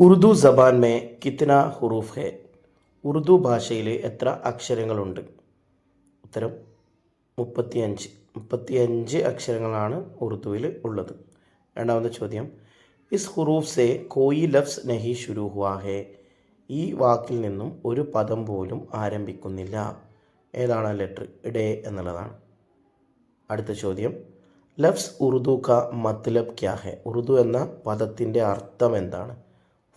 ഉറുദു ജബാൻ മേ കിത്തന ഹുറൂഫ് ഹെ? ഉറുദു ഭാഷയിൽ എത്ര അക്ഷരങ്ങളുണ്ട്? ഉത്തരം മുപ്പത്തിയഞ്ച്. മുപ്പത്തിയഞ്ച് അക്ഷരങ്ങളാണ് ഉറുദുവിൽ ഉള്ളത്. രണ്ടാമത്തെ ചോദ്യം. ഇസ് ഹുറൂഫ് സെ കോയി ലഫ്സ് നഹി ഷുരു ഹുവാ ഈ വാക്കിൽ നിന്നും ഒരു പദം പോലും ആരംഭിക്കുന്നില്ല. ഏതാണ് ലെറ്റർ? ഡേ എന്നുള്ളതാണ്. അടുത്ത ചോദ്യം. ലഫ്സ് ഉറുദു ക മത്ലബ് ക്യാ ഹെ? ഉറുദു എന്ന പദത്തിന്റെ അർത്ഥം എന്താണ്?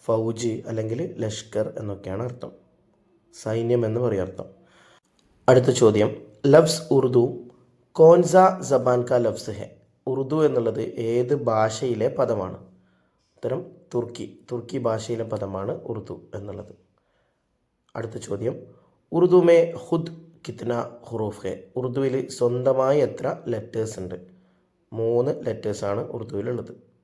ഫൗജ് അല്ലെങ്കിൽ ലഷ്കർ എന്നൊക്കെയാണ് അർത്ഥം. സൈന്യം എന്ന് പറയും അർത്ഥം. അടുത്ത ചോദ്യം. ലഫ്സ് ഉറുദു കോൻസ ജബാൻ ക ലഫ്സ് ഹെ. ഉറുദു എന്നുള്ളത് ഏത് ഭാഷയിലെ പദമാണ്? ഉത്തരം തുർക്കി. തുർക്കി ഭാഷയിലെ പദമാണ് ഉറുദു എന്നുള്ളത്. അടുത്ത ചോദ്യം. ഉറുദു മേ ഹുദ് കിത്ന ഹുറൂഫ് ഹെ. ഉറുദുവിൽ സ്വന്തമായി എത്ര ലെറ്റേഴ്സ് ഉണ്ട്? മൂന്ന് ലെറ്റേഴ്സാണ് ഉറുദുവിലുള്ളത്.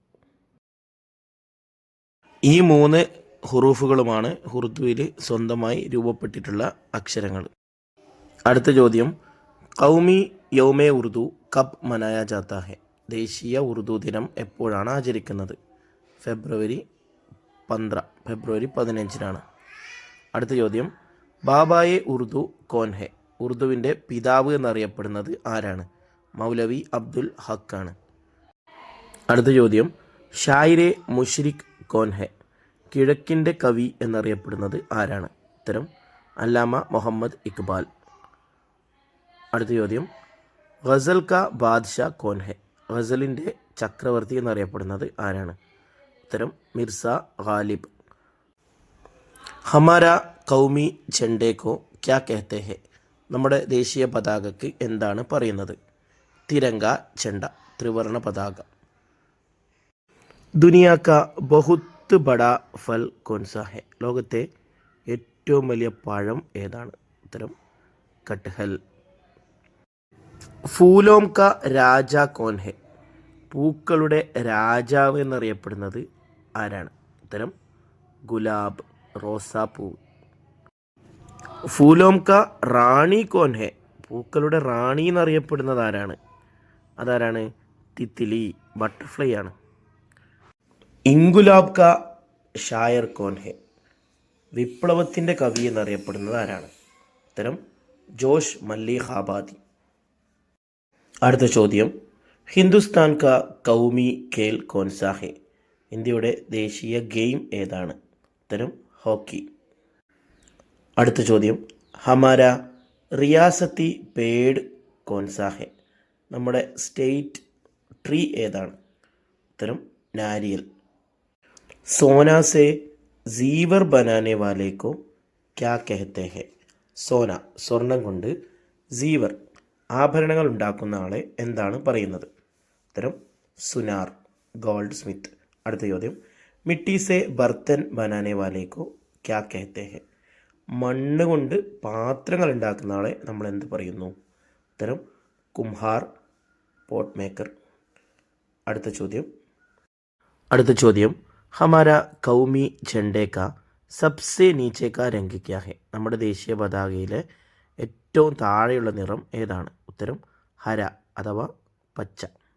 ഈ മൂന്ന് ഹുറൂഫുകളുമാണ് ഹുർദുവിൽ സ്വന്തമായി രൂപപ്പെട്ടിട്ടുള്ള അക്ഷരങ്ങൾ. അടുത്ത ചോദ്യം. കൗമി യൗമേ ഉറുദു കബ് മനായ ജാത്താഹെ. ദേശീയ ഉറുദു ദിനം എപ്പോഴാണ് ആചരിക്കുന്നത്? ഫെബ്രുവരി പന്ത്ര ഫെബ്രുവരി പതിനഞ്ചിനാണ്. അടുത്ത ചോദ്യം. ബാബായെ ഉറുദു കോൻഹെ. ഉറുദുവിന്റെ പിതാവ് എന്നറിയപ്പെടുന്നത് ആരാണ്? മൗലവി അബ്ദുൽ ഹക്കാണ് അടുത്ത ചോദ്യം. ഷായിരെ മുഷ്രിഖ് കോൻ ഹെ കിഴക്കിന്റെ കവി എന്നറിയപ്പെടുന്നത് ആരാണ്? ഉത്തരം അല്ലാമ മുഹമ്മദ് ഇക്ബാൽ. അടുത്ത ചോദ്യം ഗസൽ ക ബാദ്ഷാ കോൻ ഹെ ഗസലിന്റെ ചക്രവർത്തി എന്നറിയപ്പെടുന്നത് ആരാണ്? ഉത്തരം മിർസ ഗാലിബ്. ഹമാര കൗമി ചെണ്ടേക്കോ ക്യാ കെഹത്തെ ഹെ? നമ്മുടെ ദേശീയ പതാകയ്ക്ക് എന്താണ് പറയുന്നത്? തിരങ്ക ചെണ്ട ത്രിവർണ പതാക. ദുനിയ ക ബഹുത്ത് ബഡ ഫൽ കൊൻസ ഹെ ലോകത്തെ ഏറ്റവും വലിയ പഴം ഏതാണ്? ഉത്തരം കട്ട്ഹൽ ഫൂലോം ക രാജ കോൻ ഹെ പൂക്കളുടെ രാജാവ് എന്നറിയപ്പെടുന്നത് ആരാണ്? ഉത്തരം ഗുലാബ് റോസാപ്പൂ ഫൂലോം ക റാണി കോൻ ഹെ പൂക്കളുടെ റാണി എന്നറിയപ്പെടുന്നത് ആരാണ്? അതാരാണ്? തിത്തിലി ബട്ടർഫ്ലൈ ആണ്. ഇൻഗുലാബ് ക ഷായർ കോൻ ഹെ. വിപ്ലവത്തിന്റെ കവി എന്നറിയപ്പെടുന്നത് ആരാണ്? ഉത്തരം ജോഷ് മല്ലി ഹാബാദി അടുത്ത ചോദ്യം ഹിന്ദുസ്ഥാൻ ക കൗമി ഖേൽ കോൻസാ ഹെ? ഇന്ത്യയുടെ ദേശീയ ഗെയിം ഏതാണ്? ഉത്തരം ഹോക്കി. അടുത്ത ചോദ്യം ഹമാര റിയാസത്തി പേഡ് കോൻസാ ഹെ? നമ്മുടെ സ്റ്റേറ്റ് ട്രീ ഏതാണ്? ഉത്തരം നാരിയൽ. സോന സെ സീവർ ബനാനെ വാലേക്കോ ക്യാ കെഹത്തെ ഹെ സോന സ്വർണം കൊണ്ട് സീവർ ആഭരണങ്ങൾ ഉണ്ടാക്കുന്ന ആളെ എന്താണ് പറയുന്നത്? ഉത്തരം സുനാർ ഗോൾഡ് സ്മിത്ത്. അടുത്ത ചോദ്യം മിട്ടി സെ ബർത്തൻ ബനാനെ വാലേക്കോ ക്യാ കെഹത്തെ ഹെ? മണ്ണ് കൊണ്ട് പാത്രങ്ങൾ ഉണ്ടാക്കുന്ന ആളെ നമ്മൾ എന്ത് പറയുന്നു? ഉത്തരം കുംഹാർ പോട്ട് മേക്കർ അടുത്ത ചോദ്യം അടുത്ത ചോദ്യം ഹമാര കൗമി ഝണ്ടേക്ക സബ്സെ നീച്ചേക്ക രംഗ് ക്യാ ഹെ നമ്മുടെ ദേശീയ പതാകയിലെ ഏറ്റവും താഴെയുള്ള നിറം ഏതാണ്? ഉത്തരം ഹര അഥവാ പച്ച.